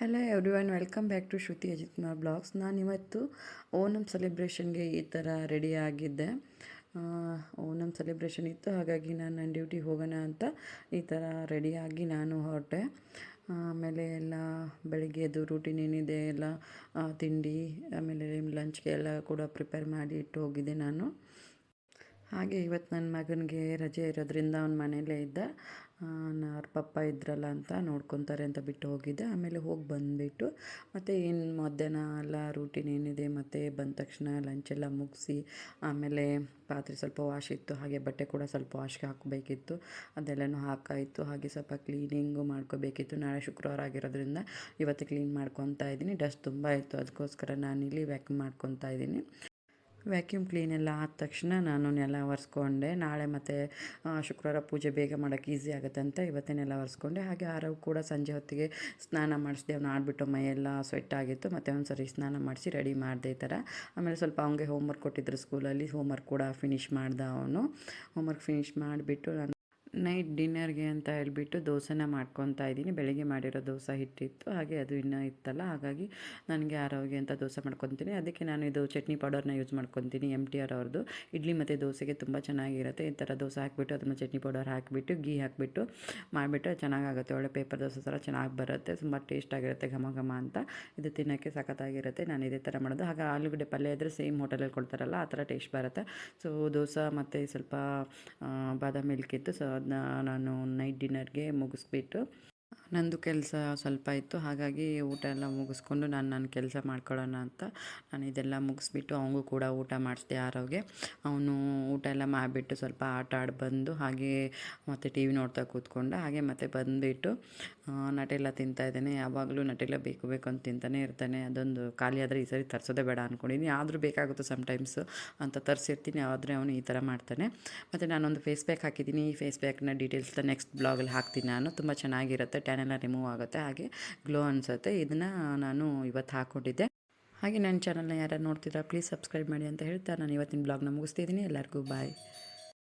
Hello every welcome back to Shruti Ajith Kumar blogs ನಾನು ಇವತ್ತು ಓಣಂ ಸೆಲೆಬ್ರೇಷನ್ಗೆ ಈ ಥರ ರೆಡಿ ಆಗಿದ್ದೆ. ಆ, ಓಣಂ ಸೆಲೆಬ್ರೇಷನ್ ಇತ್ತು ಹಾಗಾಗಿ ನಾನು ನನ್ನ ಡ್ಯೂಟಿಗೆ ಹೋಗೋಣ ಅಂತ ಈ ಥರ ರೆಡಿಯಾಗಿ ನಾನು ಹೊರಟೆ. ಆಮೇಲೆ ಎಲ್ಲ ಬೆಳಿಗ್ಗೆ ಎದ್ದು ರೂಟೀನ್ ಏನಿದೆ ಎಲ್ಲ ತಿಂಡಿ ಆಮೇಲೆ ಲಂಚ್ಗೆ ಎಲ್ಲ ಕೂಡ ಪ್ರಿಪೇರ್ ಮಾಡಿ ಇಟ್ಟು ಹೋಗಿದ್ದೆ ನಾನು. ಹಾಗೆ ಇವತ್ತು ನನ್ನ ಮಗನಿಗೆ ರಜೆ ಇರೋದ್ರಿಂದ ಅವ್ನ ಮನೇಲೇ ಇದ್ದ. ಅವ್ರ ಪಪ್ಪ ಇದ್ರಲ್ಲ ಅಂತ ನೋಡ್ಕೊತಾರೆ ಅಂತ ಬಿಟ್ಟು ಹೋಗಿದ್ದೆ. ಆಮೇಲೆ ಹೋಗಿ ಬಂದುಬಿಟ್ಟು ಮತ್ತು ಏನು ಮಧ್ಯಾಹ್ನ ಎಲ್ಲ ರೂಟೀನ್ ಏನಿದೆ ಮತ್ತು ಬಂದ ತಕ್ಷಣ ಲಂಚ್ ಎಲ್ಲ ಮುಗಿಸಿ ಆಮೇಲೆ ಪಾತ್ರೆ ಸ್ವಲ್ಪ ವಾಶ್ ಇತ್ತು. ಹಾಗೆ ಬಟ್ಟೆ ಕೂಡ ಸ್ವಲ್ಪ ವಾಶ್ಗೆ ಹಾಕಬೇಕಿತ್ತು. ಅದೆಲ್ಲನೂ ಹಾಕಾಯಿತು. ಹಾಗೆ ಸ್ವಲ್ಪ ಕ್ಲೀನಿಂಗು ಮಾಡ್ಕೋಬೇಕಿತ್ತು. ನಾಳೆ ಶುಕ್ರವಾರ ಆಗಿರೋದ್ರಿಂದ ಇವತ್ತು ಕ್ಲೀನ್ ಮಾಡ್ಕೊತಾ ಇದ್ದೀನಿ. ಡಸ್ಟ್ ತುಂಬ ಇತ್ತು. ಅದಕ್ಕೋಸ್ಕರ ನಾನಿಲ್ಲಿ ವ್ಯಾಕ್ಯೂಮ್ ಮಾಡ್ಕೊತಾ ಇದ್ದೀನಿ. ವ್ಯಾಕ್ಯೂಮ್ ಕ್ಲೀನ್ ಎಲ್ಲ ಆದ ತಕ್ಷಣ ನಾನು ನೆಲ ಒರೆಸ್ಕೊಂಡೆ. ನಾಳೆ ಮತ್ತು ಶುಕ್ರವಾರ ಪೂಜೆ ಬೇಗ ಮಾಡೋಕ್ಕೆ ಈಸಿ ಆಗುತ್ತೆ ಅಂತ ಇವತ್ತೇ ನೆಲ ಒರೆಸ್ಕೊಂಡೆ. ಹಾಗೆ ಆರವು ಕೂಡ ಸಂಜೆ ಹೊತ್ತಿಗೆ ಸ್ನಾನ ಮಾಡಿಸಿದೆ ಅವ್ನು ಆಡಿಬಿಟ್ಟು ಮೈಯೆಲ್ಲ ಸ್ವೆಟ್ ಆಗಿತ್ತು. ಮತ್ತು ಒಂದು ಸರಿ ಸ್ನಾನ ಮಾಡಿಸಿ ರೆಡಿ ಮಾಡಿದೆ ಈ ಥರ ಆಮೇಲೆ ಸ್ವಲ್ಪ ಅವನಿಗೆ ಹೋಮ್ವರ್ಕ್ ಕೊಟ್ಟಿದ್ರು ಸ್ಕೂಲಲ್ಲಿ ಹೋಮ್ವರ್ಕ್ ಕೂಡ ಫಿನಿಷ್ ಮಾಡ್ದ ಅವನು. ಹೋಮ್ವರ್ಕ್ ಫಿನಿಷ್ ಮಾಡಿಬಿಟ್ಟು ನಾನು ನೈಟ್ ಡಿನ್ನರ್ಗೆ ಅಂತ ಹೇಳ್ಬಿಟ್ಟು ದೋಸೆನ ಮಾಡ್ಕೊತಾ ಇದ್ದೀನಿ. ಬೆಳಗ್ಗೆ ಮಾಡಿರೋ ದೋಸೆ ಹಿಟ್ಟಿತ್ತು. ಹಾಗೆ ಅದು ಇನ್ನೂ ಇತ್ತಲ್ಲ. ಹಾಗಾಗಿ ನನಗೆ ಆರೋಗ್ಯ ಅಂತ ದೋಸೆ ಮಾಡ್ಕೊತೀನಿ. ಅದಕ್ಕೆ ನಾನು ಇದು ಚಟ್ನಿ ಪೌಡರ್ನ ಯೂಸ್ ಮಾಡ್ಕೊತೀನಿ ಎಂ ಟಿ ಆರ್ ಅವ್ರದ್ದು. ಇಡ್ಲಿ ಮತ್ತು ದೋಸೆಗೆ ತುಂಬ ಚೆನ್ನಾಗಿರುತ್ತೆ. ಈ ಥರ ದೋಸೆ ಹಾಕಿಬಿಟ್ಟು ಅದನ್ನು ಚಟ್ನಿ ಪೌಡರ್ ಹಾಕಿಬಿಟ್ಟು ಗೀ ಹಾಕಿಬಿಟ್ಟು ಮಾಡಿಬಿಟ್ರೆ ಚೆನ್ನಾಗಾಗುತ್ತೆ. ಒಳ್ಳೆ ಪೇಪರ್ ದೋಸೆ ಥರ ಚೆನ್ನಾಗಿ ಬರುತ್ತೆ. ತುಂಬ ಟೇಸ್ಟಾಗಿರುತ್ತೆ ಘಮ ಘಮ ಅಂತ. ಇದು ತಿನ್ನೋಕ್ಕೆ ಸಖತ್ತಾಗಿರುತ್ತೆ. ನಾನು ಇದೇ ಥರ ಮಾಡೋದು. ಹಾಗೆ ಆಲೂಗಡ್ಡೆ ಪಲ್ಯ ಇದ್ದರೆ ಸೇಮ್ ಹೋಟೆಲಲ್ಲಿ ಕೊಡ್ತಾರಲ್ಲ, ಆ ಥರ ಟೇಸ್ಟ್ ಬರುತ್ತೆ. ಸೊ ದೋಸೆ ಮತ್ತು ಸ್ವಲ್ಪ ಬಾದಾಮಿ ಮಿಲ್ಕ್ ಇತ್ತು. ಸೊ ಅದನ್ನ ನಾನು ನೈಟ್ ಡಿನ್ನರ್ಗೆ ಮುಗಿಸ್ಬಿಟ್ಟು ನಂದು ಕೆಲಸ ಸ್ವಲ್ಪ ಇತ್ತು, ಹಾಗಾಗಿ ಊಟ ಎಲ್ಲ ಮುಗಿಸ್ಕೊಂಡು ನಾನು ನನ್ನ ಕೆಲಸ ಮಾಡ್ಕೊಳ್ಳೋಣ ಅಂತ ನಾನು ಇದೆಲ್ಲ ಮುಗಿಸ್ಬಿಟ್ಟು ಅವನಿಗೂ ಕೂಡ ಊಟ ಮಾಡಿಸಿದೆ ಆರೋಗ್ಯ ಅವನು ಊಟ ಎಲ್ಲ ಮಾಡಿಬಿಟ್ಟು ಸ್ವಲ್ಪ ಆಟ ಆಡಿ ಬಂದು ಹಾಗೆ ಮತ್ತು ಟಿ ವಿ ನೋಡ್ತಾ ಕೂತ್ಕೊಂಡ ಹಾಗೆ ಮತ್ತೆ ಬಂದುಬಿಟ್ಟು ನಟೆಲ್ಲ ತಿಂತಾ ಇದ್ದಾನೆ. ಯಾವಾಗಲೂ ನಟೆಲ್ಲ ಬೇಕು ಬೇಕು ಅಂತ ತಿಂತಾನೆ ಇರ್ತಾನೆ. ಅದೊಂದು ಖಾಲಿ ಆದರೆ ಈ ಸರಿ ತರಿಸೋದೇ ಬೇಡ ಅಂದ್ಕೊಂಡಿದ್ದೀನಿ ಆದರೂ ಬೇಕಾಗುತ್ತೆ ಸಮ್ಟೈಮ್ಸು ಅಂತ ತರಿಸಿರ್ತೀನಿ, ಆದರೆ ಅವನು ಈ ಥರ ಮಾಡ್ತಾನೆ. ಮತ್ತು ನಾನೊಂದು ಫೇಸ್ ಪ್ಯಾಕ್ ಹಾಕಿದ್ದೀನಿ. ಈ ಫೇಸ್ ಪ್ಯಾಕ್ನ ಡೀಟೇಲ್ಸ್ನ ನೆಕ್ಸ್ಟ್ ಬ್ಲಾಗಲ್ಲಿ ಹಾಕ್ತೀನಿ ನಾನು. ತುಂಬ ಚೆನ್ನಾಗಿರುತ್ತೆ. ಟ್ಯಾನ್ ಎಲ್ಲ ರಿಮೂವ್ ಆಗುತ್ತೆ, ಹಾಗೆ ಗ್ಲೋ ಅನಿಸುತ್ತೆ. ಇದನ್ನು ನಾನು ಇವತ್ತು ಹಾಕ್ಕೊಂಡಿದ್ದೆ. ಹಾಗೆ ನನ್ನ ಚಾನಲ್ನ ಯಾರು ನೋಡ್ತಿದ್ರೆ ಪ್ಲೀಸ್ ಸಬ್ಸ್ಕ್ರೈಬ್ ಮಾಡಿ ಅಂತ ಹೇಳ್ತಾ ನಾನು ಇವತ್ತಿನ ಬ್ಲಾಗ್ನ ಮುಗಿಸ್ತಿದ್ದೀನಿ. ಎಲ್ಲರಿಗೂ ಬಾಯ್.